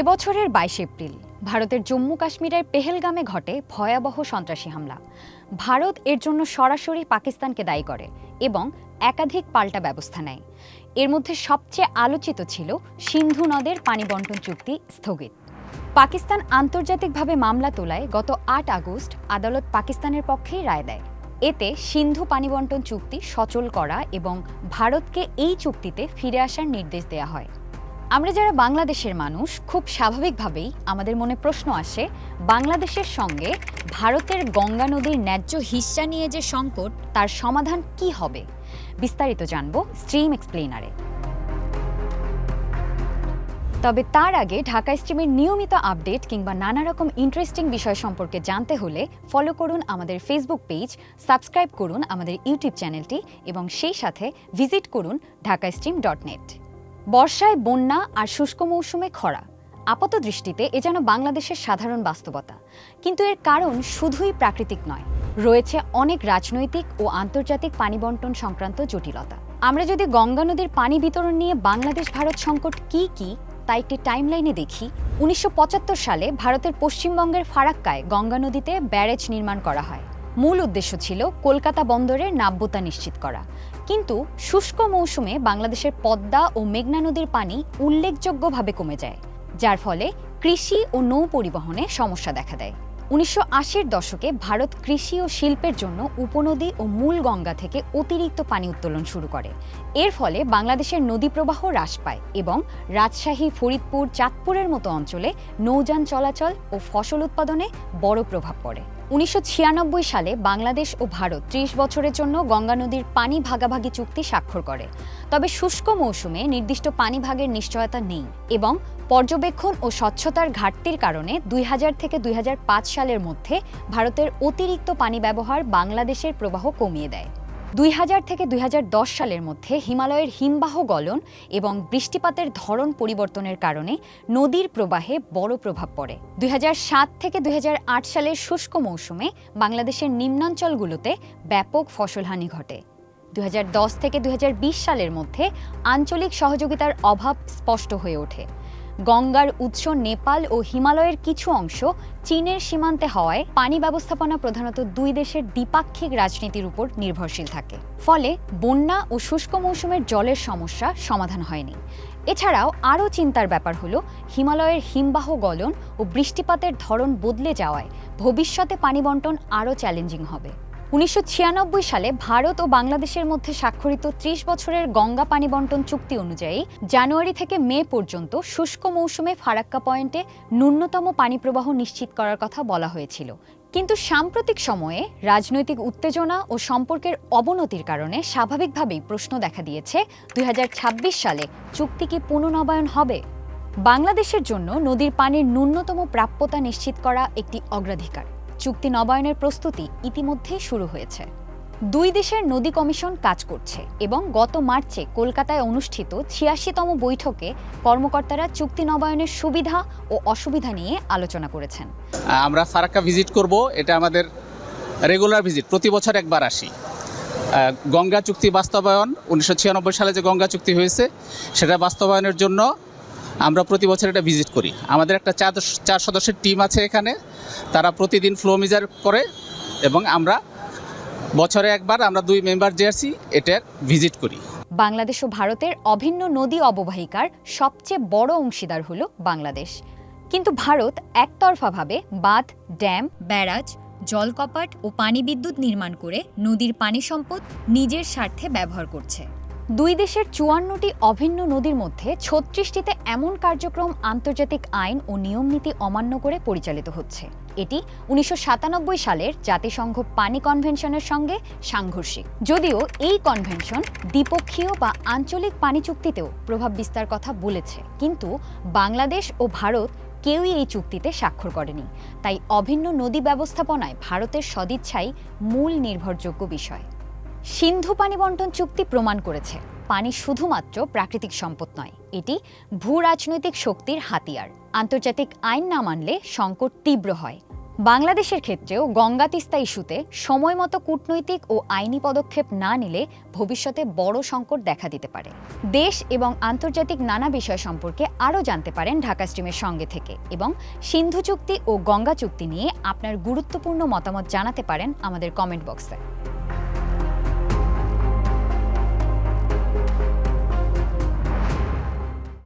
এবছরের বাইশ এপ্রিল, ভারতের জম্মু কাশ্মীরের পেহেলগামে ঘটে ভয়াবহ সন্ত্রাসী হামলা। ভারত এর জন্য সরাসরি পাকিস্তানকে দায়ী করে এবং একাধিক পাল্টা ব্যবস্থা নেয়। এর মধ্যে সবচেয়ে আলোচিত ছিল সিন্ধু নদের পানি বন্টন চুক্তি স্থগিত। পাকিস্তান আন্তর্জাতিকভাবে মামলা তোলায় গত আট আগস্ট আদালত পাকিস্তানের পক্ষেই রায় দেয়। এতে সিন্ধু পানি বন্টন চুক্তি সচল করা এবং ভারতকে এই চুক্তিতে ফিরে আসার নির্দেশ দেওয়া হয়। আমরা যারা বাংলাদেশের মানুষ, খুব স্বাভাবিকভাবেই আমাদের মনে প্রশ্ন আসে, বাংলাদেশের সঙ্গে ভারতের গঙ্গা নদীর ন্যায্য হিস্সা নিয়ে যে সংকট, তার সমাধান কি হবে? বিস্তারিত জানব স্ট্রিম এক্সপ্লেনারে তবে তার আগে ঢাকা স্ট্রিমের নিয়মিত আপডেট কিংবা নানা রকম ইন্টারেস্টিং বিষয় সম্পর্কে জানতে হলে ফলো করুন আমাদের ফেসবুক পেজ সাবস্ক্রাইব করুন আমাদের ইউটিউব চ্যানেলটি এবং সেই সাথে ভিজিট করুন ঢাকা স্ট্রিম ডট নেট বর্ষায় বন্যা আর শুষ্ক মৌসুমে খরা। আপাত দৃষ্টিতে এ যেন বাংলাদেশের সাধারণ বাস্তবতা। কিন্তু এর কারণ শুধুই প্রাকৃতিক নয়, রয়েছে অনেক রাজনৈতিক ও আন্তর্জাতিক পানি বন্টন সংক্রান্ত জটিলতা। আমরা যদি গঙ্গা নদীর পানি বিতরণ নিয়ে বাংলাদেশ ভারত সংকট কি কি, তা একটি টাইমলাইনে দেখি। উনিশশো পঁচাত্তর সালে ভারতের পশ্চিমবঙ্গের ফারাক্কায় গঙ্গা নদীতে ব্যারেজ নির্মাণ করা হয়। মূল উদ্দেশ্য ছিল কলকাতা বন্দরের নাব্যতা নিশ্চিত করা। কিন্তু শুষ্ক মৌসুমে বাংলাদেশের পদ্মা ও মেঘনা নদীর পানি উল্লেখযোগ্যভাবে কমে যায়, যার ফলে কৃষি ও নৌ পরিবহনে সমস্যা দেখা দেয়। উনিশশো দশকে ভারত কৃষি ও শিল্পের জন্য উপনদী ও মূল গঙ্গা থেকে অতিরিক্ত পানি উত্তোলন শুরু করে। এর ফলে বাংলাদেশের নদী প্রবাহ হ্রাস পায় এবং রাজশাহী, ফরিদপুর, চাঁদপুরের মতো অঞ্চলে নৌযান চলাচল ও ফসল উৎপাদনে বড় প্রভাব পড়ে। উনিশশো ছিয়ানব্বই সালে বাংলাদেশ ও ভারত ত্রিশ বছরের জন্য গঙ্গা নদীর পানি ভাগাভাগি চুক্তি স্বাক্ষর করে। তবে শুষ্ক মৌসুমে নির্দিষ্ট পানি ভাগের নিশ্চয়তা নেই এবং পর্যবেক্ষণ ও স্বচ্ছতার ঘাটতির কারণে দুই হাজার থেকে দুই হাজার পাঁচ সালের মধ্যে ভারতের অতিরিক্ত পানি ব্যবহার বাংলাদেশের প্রবাহ কমিয়ে দেয়। দুই হাজার থেকে দুই হাজার দশ সালের মধ্যে হিমালয়ের হিমবাহ গলন এবং বৃষ্টিপাতের ধরন পরিবর্তনের কারণে নদীর প্রবাহে বড় প্রভাব পড়ে। দুই হাজার সাত থেকে দু হাজার আট সালের শুষ্ক মৌসুমে বাংলাদেশের নিম্নাঞ্চলগুলোতে ব্যাপক ফসলহানি ঘটে। দুই হাজার দশ থেকে দুই হাজার বিশ সালের মধ্যে আঞ্চলিক সহযোগিতার অভাব স্পষ্ট হয়ে ওঠে। গঙ্গার উৎস নেপাল ও হিমালয়ের কিছু অংশ চীনের সীমান্তে হওয়ায় পানি ব্যবস্থাপনা প্রধানত দুই দেশের দ্বিপাক্ষিক রাজনীতির উপর নির্ভরশীল থাকে। ফলে বন্যা ও শুষ্ক মৌসুমের জলের সমস্যা সমাধান হয়নি। এছাড়াও আরও চিন্তার ব্যাপার হলো, হিমালয়ের হিমবাহ গলন ও বৃষ্টিপাতের ধরন বদলে যাওয়ায় ভবিষ্যতে পানি বন্টন আরও চ্যালেঞ্জিং হবে। উনিশশো ছিয়ানব্বই সালে ভারত ও বাংলাদেশের মধ্যে স্বাক্ষরিত ত্রিশ বছরের গঙ্গা পানি বন্টন চুক্তি অনুযায়ী জানুয়ারি থেকে মে পর্যন্ত শুষ্ক মৌসুমে ফারাক্কা পয়েন্টে ন্যূনতম পানি প্রবাহ নিশ্চিত করার কথা বলা হয়েছিল। কিন্তু সাম্প্রতিক সময়ে রাজনৈতিক উত্তেজনা ও সম্পর্কের অবনতির কারণে স্বাভাবিকভাবেই প্রশ্ন দেখা দিয়েছে, দুই হাজার ছাব্বিশ সালে চুক্তি কি পুনর্নবায়ন হবে? বাংলাদেশের জন্য নদীর পানির ন্যূনতম প্রাপ্যতা নিশ্চিত করা একটি অগ্রাধিকার। চুক্তি নবায়নের প্রস্তুতি ইতিমধ্যেই শুরু হয়েছে। দুই দেশের নদী কমিশন কাজ করছে এবং গত মার্চে কলকাতায় অনুষ্ঠিত ছিয়াশিতম বৈঠকে কর্মকর্তারা চুক্তি নবায়নের সুবিধা ও অসুবিধা নিয়ে আলোচনা করেছেন। আমরা ফারাক্কা ভিজিট করব, এটা আমাদের রেগুলার ভিজিট প্রতি বছর একবার আসি। গঙ্গা চুক্তি বাস্তবায়ন, উনিশশো ছিয়ানব্বই সালে যে গঙ্গা চুক্তি হয়েছে, সেটা বাস্তবায়নের জন্য আমরা প্রতি বছর এটা ভিজিট করি। আমাদের একটা চার চার সদস্যের টিম আছে এখানে। তারা প্রতিদিন ফ্লো মিজার করে এবং আমরা বছরে একবার আমরা দুই মেম্বার যে আছি এটার ভিজিট করি। বাংলাদেশ ও ভারতের অভিন্ন নদী অববাহিকার সবচেয়ে বড় অংশীদার হলো বাংলাদেশ। কিন্তু ভারত একতরফাভাবে বাঁধ, ড্যাম, ব্যারাজ, জলকপাট ও পানি বিদ্যুৎ নির্মাণ করে নদীর পানি সম্পদ নিজের স্বার্থে ব্যবহার করছে। দুই দেশের চুয়ান্নটি অভিন্ন নদীর মধ্যে ছত্রিশটিতে এমন কার্যক্রম, আন্তর্জাতিক আইন ও নিয়মনীতি অমান্য করে পরিচালিত হচ্ছে। এটি উনিশশো সাতানব্বই সালের জাতিসংঘ পানি কনভেনশনের সঙ্গে সাংঘর্ষিক। যদিও এই কনভেনশন দ্বিপক্ষীয় বা আঞ্চলিক পানি চুক্তিতেও প্রভাব বিস্তার কথা বলেছে। কিন্তু বাংলাদেশ ও ভারত কেউই এই চুক্তিতে স্বাক্ষর করেনি। তাই অভিন্ন নদী ব্যবস্থাপনায় ভারতের সদিচ্ছাই মূল নির্ভরযোগ্য বিষয়। সিন্ধু পানি বন্টন চুক্তি প্রমাণ করেছে। পানি শুধুমাত্র প্রাকৃতিক সম্পদ নয়, এটি ভূ রাজনৈতিক শক্তির হাতিয়ার। আন্তর্জাতিক আইন না মানলে সংকট তীব্র হয়। বাংলাদেশের ক্ষেত্রেও গঙ্গা তিস্তা ইস্যুতে সময়মতো কূটনৈতিক ও আইনি পদক্ষেপ না নিলে ভবিষ্যতে বড় সংকট দেখা দিতে পারে। দেশ এবং আন্তর্জাতিক নানা বিষয় সম্পর্কে আরও জানতে পারেন ঢাকা স্ট্রিমের সঙ্গে থেকে এবং সিন্ধু চুক্তি ও গঙ্গা চুক্তি নিয়ে আপনার গুরুত্বপূর্ণ মতামত জানাতে পারেন আমাদের কমেন্ট বক্সে।